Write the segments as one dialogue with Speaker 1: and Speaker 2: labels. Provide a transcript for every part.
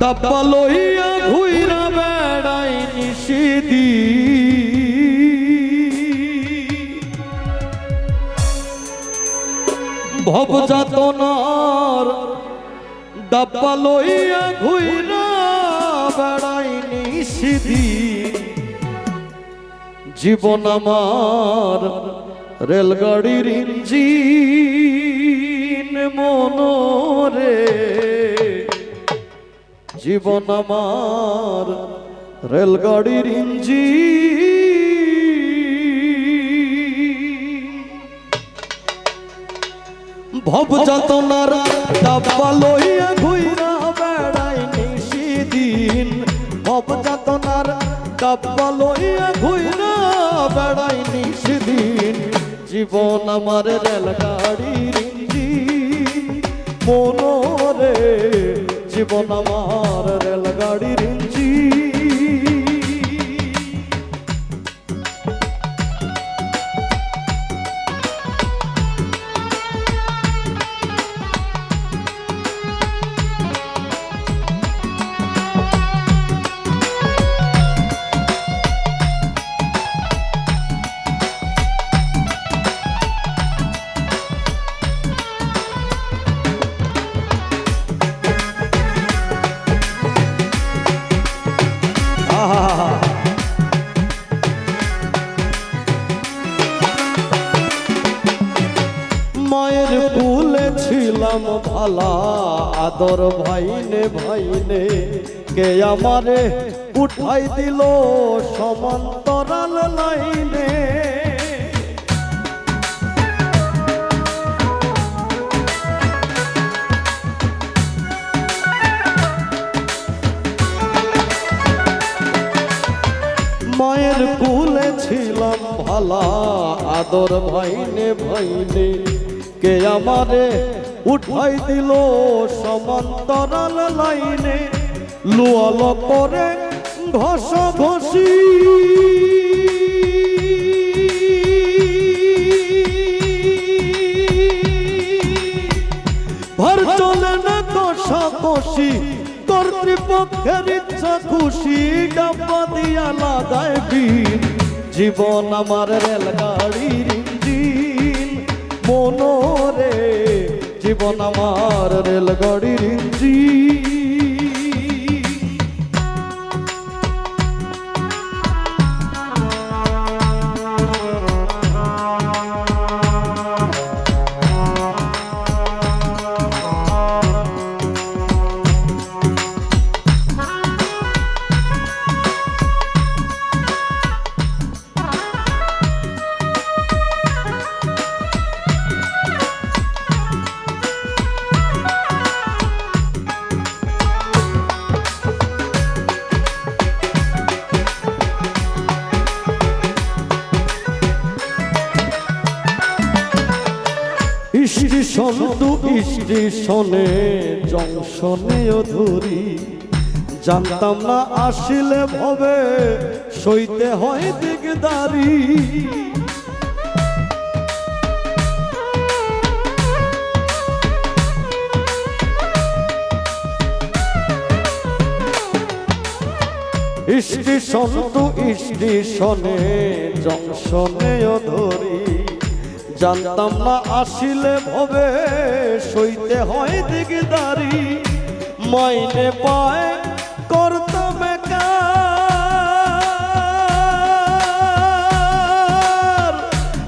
Speaker 1: ডাব্বা লইয়া ঘুইরা বেড়াই নিষিদি ভব যাতনার ডাব্বা লইয়া ঘুইরা বেড়াই নিষিদি জীবন আমার রেলগাড়ির ইঞ্জিন। জীবন আমার রেলগাড়ির ইঞ্জিন। ভব যাতনার ডাব্বা লইয়া ঘুইরা বেড়াই নিশিদিন। ভব যাতনার ডাব্বা লইয়া ঘুইরা বেড়াই নিশিদিন। জীবন আমার রেলগাড়ির ইঞ্জিন। মনোরে জীবন আমার রেলগাড়ির ছিলাম ভালা আদর ভাইনে ভাইনে, কে আমারে উঠাই দিল সমান্তরাল লাইনে? মায়ের কুলে ছিলাম, ভালা আদর ভাইনে ভাইনে, কে আমারে উঠাই দিল সমান্তরাল লাইনে, লুয়াল করে ঘষ ঘষি। ভর চলে না কষাকষি কর্তৃপক্ষের ইচ্ছা খুশি ডাব্বা দিয়া লাগায় বীর। জীবন আমার রেলগাড়ির ইঞ্জিন, মনোরে জীবন আমার রেলগাড়ির ইঞ্জিন। টু স্টেশনে জংশনেও ধরি জানতাম না আসিলে ভবে, সইতে হয় দিগদারি। স্টেশন টু স্টেশনে জংশনেও ধরি জানতাম না আসিলে ভবে, সইতে হয় দিগদারি মাইনে পায় করতাম।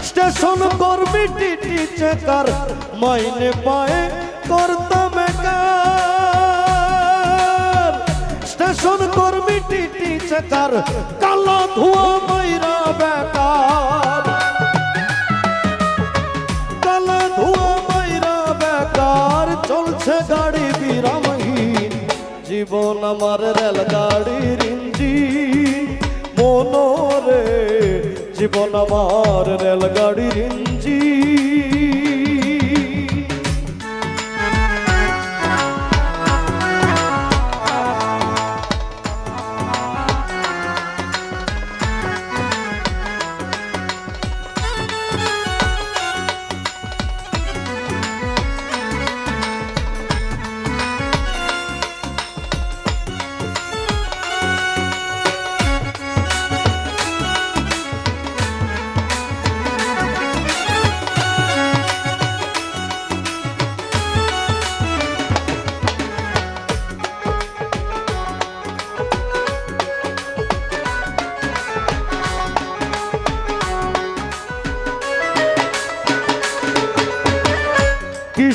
Speaker 1: স্টেশন কর্মী, টিটি চেকার, মাইনে পায় করতাম। স্টেশন কর্মী, টিটি চেকার, কালো ধোয়া মাইরা বেকার জীবন আমার রেলগাড়ির ইঞ্জিন। মনোরে জীবন আমার রেলগাড়ির ইঞ্জিন।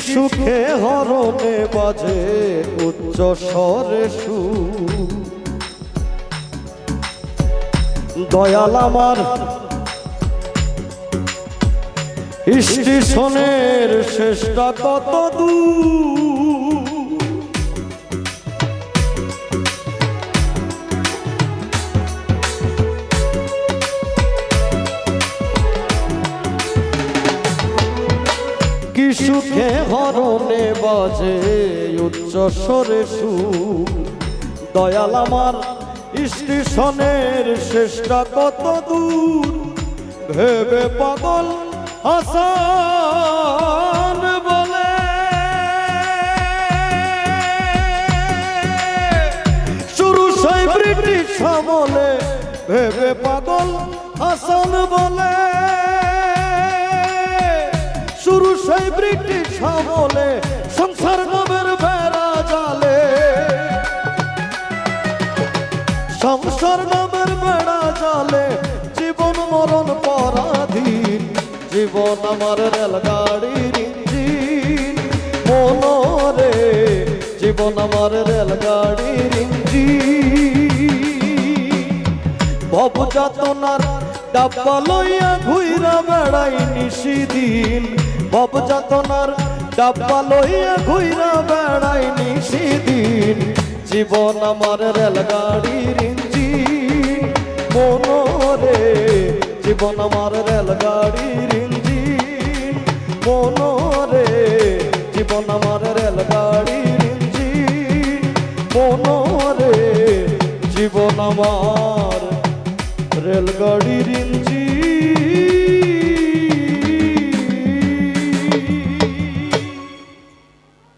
Speaker 1: সুখে হরণে বাজে উচ্চ স্বরে সু দয়াল আমার স্টেশনের শেষটা কত দূর সুখে হরণে বাজে উচ্চ স্বরে সুর। দয়াল আমার, স্টেশনের শেষটা কত দূর? ভেবে পাগল হাসান বলে। শুরু সেই ব্রিটিশ আমলে ভেবে পাগল হাসান বলে। সেই ব্রিটিশ আমলে সংসার নামের বেড়া জালে। সংসার নামের বেড়া জালে জীবন মরণ পরাধীন, জীবন আমার রেলগাড়ির ইঞ্জিন। মনরে জীবন আমার রেলগাড়ির ইঞ্জিন। ডাব্বা লইয়া ঘুইরা বেড়াই নিশিদিন ভব যাতনার ডাব্বা লইয়া ঘুইরা বেড়াই নিশিদিন। জীবন আমার রেলগাড়ির ইঞ্জিন। মনোরে, জীবন আমার রেলগাড়ির ইঞ্জিন। মনোরে, জীবন আমার রেলগাড়ির ইঞ্জিন। মনোরে, জীবন আমার রেলগাড়ির